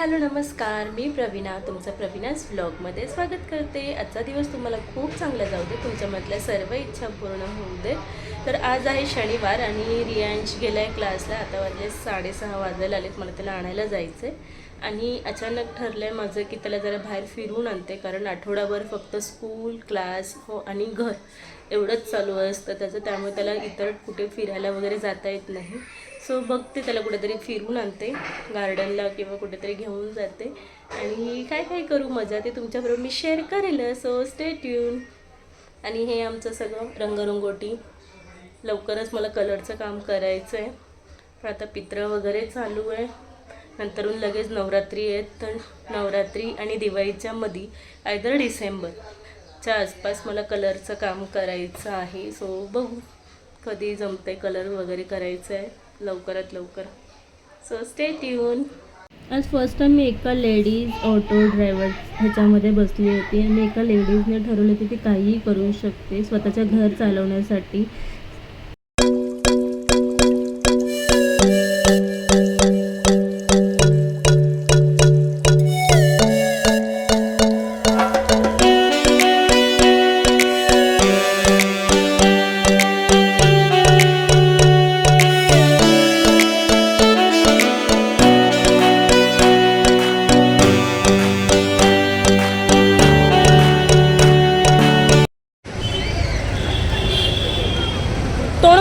Hello नमस्कार. मी प्रवीणा तुमचं प्रवीणाच व्लॉगमध्ये स्वागत करते. आजचा दिवस तुम्हाला खूप चांगला जाऊ दे. तुमच्यामधल्या सर्व इच्छा पूर्ण होऊ दे. तर आज आहे शनिवार आणि रियांश गेला आहे क्लासला आता वाजले साडेसहा वाजायला आलेत. मला त्याला आणायला जायचं आहे आणि अचानक ठरलं आहे माझं की त्याला जरा बाहेर फिरून आणते. कारण आठवडाभर फक्त स्कूल क्लास हो आणि घर एवढंच चालू असतं. त्याचं त्यामुळे त्याला इतर कुठे फिरायला वगैरे जाता येत नाही. सो बघते त्याला कुठेतरी फिरून आणते गार्डनला किंवा कुठेतरी घेऊन जाते. आणि काय काय करू मजा ते तुमच्याबरोबर मी शेअर करेल. सो स्टे ट्यून आणि हे आमचं सगळं रंगरंगोटी. लवकरच मला कलरचं काम करायचं आहे पण आता पित्र वगैरे चालू आहे. नंतरून लगेच नवरात्री आहेत तर नवरात्री आणि दिवाळीच्या मध्ये आयदर डिसेंबरच्या आसपास मला कलरचं काम करायचं आहे. सो बघू कधी जमते कलर वगैरे करायचं आहे लवकरात लवकर. सो स्टे ट्यून आज फर्स्ट टाइम मी एका लेडीज ऑटो ड्रायव्हर ह्याच्यामध्ये बसली होती. आणि एका लेडीजने ठरवलं की ती काहीही करू शकते स्वतःचं घर चालवण्यासाठी.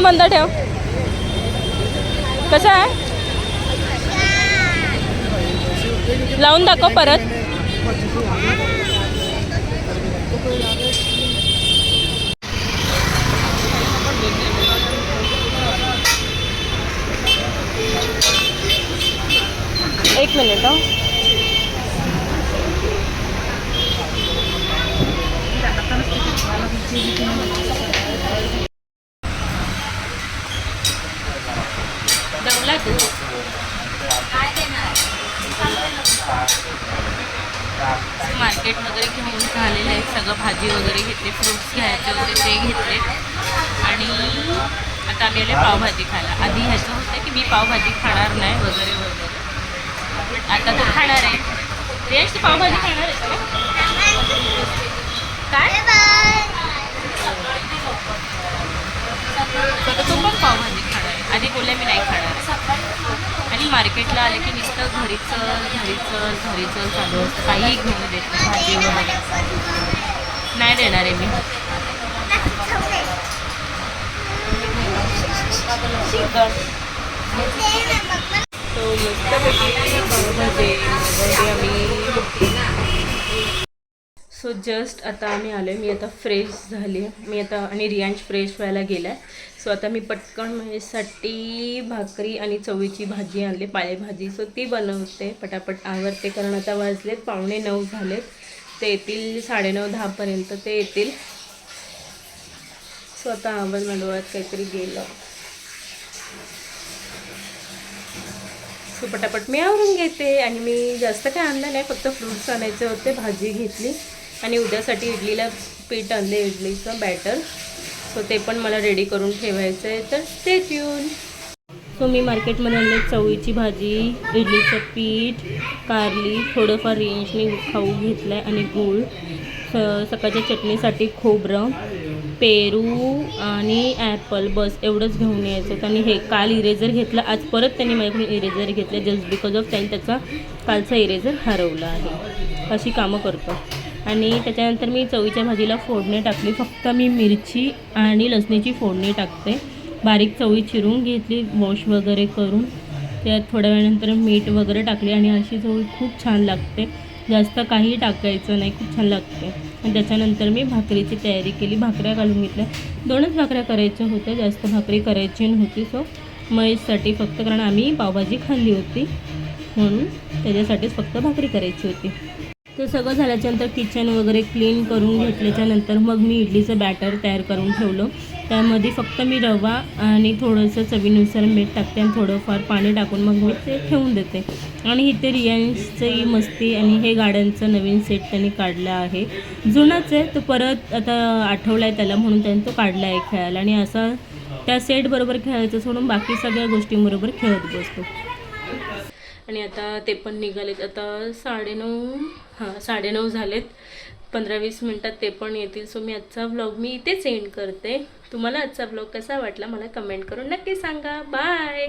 तोंड बंद ठेव. कसं आहे? लावून दाखव परत. एक मिनिट हो. Thank you. मार्केट वगैरे घेऊन झालेलं आहे सगळं भाजी वगैरे घेतली फ्रुट्स घ्यायचे होते ते घेतले. आणि आता आम्ही आले पावभाजी खायला. आधी ह्याचं होतं की मी पावभाजी खाणार नाही वगैरे वगैरे. आता तो खाणार आहे. रेस्ट पावभाजी खाणार आहे का काय तर तू पण पावभाजी खाणार आहे आधी बोलले मी नाही खाणार आणि मार्केटला आले की नुसतं घरी चल घरी चल घरी चल चालू असतं. काही घेऊन देत भाजी वगैरे. नाही देणार आहे मी. तो मस्तपैकी पावभाजी आम्ही सो जस्ट आता आम्ही आलो मी आता फ्रेश झाली आहे मी आता आणि रियांश फ्रेश व्हायला गेला आहे सो आता मी पटकन माझ्यासाठी भाकरी आणि चवळीची भाजी आणली पालेभाजी सो ती बनवते पटापट. आवरते कारण आता वाजलेत पावणे नऊ झालेत. ते येतील साडेनऊ दहापर्यंत ते येतील. सो आता आवड डोळ्यात काहीतरी गेलं. सो पटापट मी आवरून घेते आणि मी जास्त काय आणलं नाही. फक्त फ्रूट्स आणायचे होते भाजी घेतली. आणि उद्यासाठी इडलीला पीठ आणले इडलीचं बॅटर सो ते पण मला रेडी करून ठेवायचं आहे तर ते येऊन सो मी मार्केटमध्ये आणले चवळीची भाजी इडलीचं पीठ कारली थोडंफार रेंज मी खाऊ घेतलं आहे आणि गूळ. स सकाळच्या चटणीसाठी खोबरं पेरू आणि ॲपल बस एवढंच घेऊन यायचं होतं. आणि हे काल इरेझर घेतलं. आज परत त्यांनी माझ्याकडून इरेझर घेतलं. जस्ट बिकॉज ऑफ त्यांनी त्याचा कालचा इरेझर हरवला आहे. अशी कामं करतो. आणि त्याच्यानंतर मी चवीच्या भाजीला फोडणी टाकली. फक्त मी मिरची आणि लसणीची फोडणी टाकते. बारीक चवी चिरून घेतली वॉश वगैरे करून. त्यात थोड्या वेळानंतर मीठ वगैरे टाकले आणि अशी चवळी खूप छान लागते. जास्त काही टाकायचं नाही खूप छान लागते. आणि त्याच्यानंतर मी भाकरीची तयारी केली. भाकऱ्या घालून घेतल्या. दोनच भाकऱ्या करायच्या होत्या. जास्त भाकरी करायची नव्हती सो महेशसाठी फक्त कारण आम्ही पावभाजी खाल्ली होती. म्हणून त्याच्यासाठीच फक्त भाकरी करायची होती. ते सगळं झाल्याच्यानंतर किचन वगैरे क्लीन करून घेतल्याच्यानंतर मग मी इडलीचं बॅटर तयार करून ठेवलं. त्यामध्ये फक्त मी रवा आणि थोडंसं चवीनुसार मीठ टाकते आणि थोडंफार पाणी टाकून मग मी ते ठेवून देते. आणि इथे रियांशची मस्ती आणि हे गाड्यांचं नवीन सेट त्यांनी काढला आहे. जुनाच आहे तो परत आता आठवला आहे त्याला म्हणून त्यांनी तो काढला आहे खेळायला. आणि असा त्या सेटबरोबर खेळायचं सोडून बाकी सगळ्या गोष्टींबरोबर खेळत बसतो. आणि आता ते पण निघालेत. आता साडेनऊ हां साडेनऊ झालेत. पंधरा वीस मिनटात ते पण येतील. सो मी आजचा व्लॉग मी इथेच एंड करते. तुम्हाला आजचा व्लॉग कसा वाटला मला कमेंट करून नक्की सांगा. बाय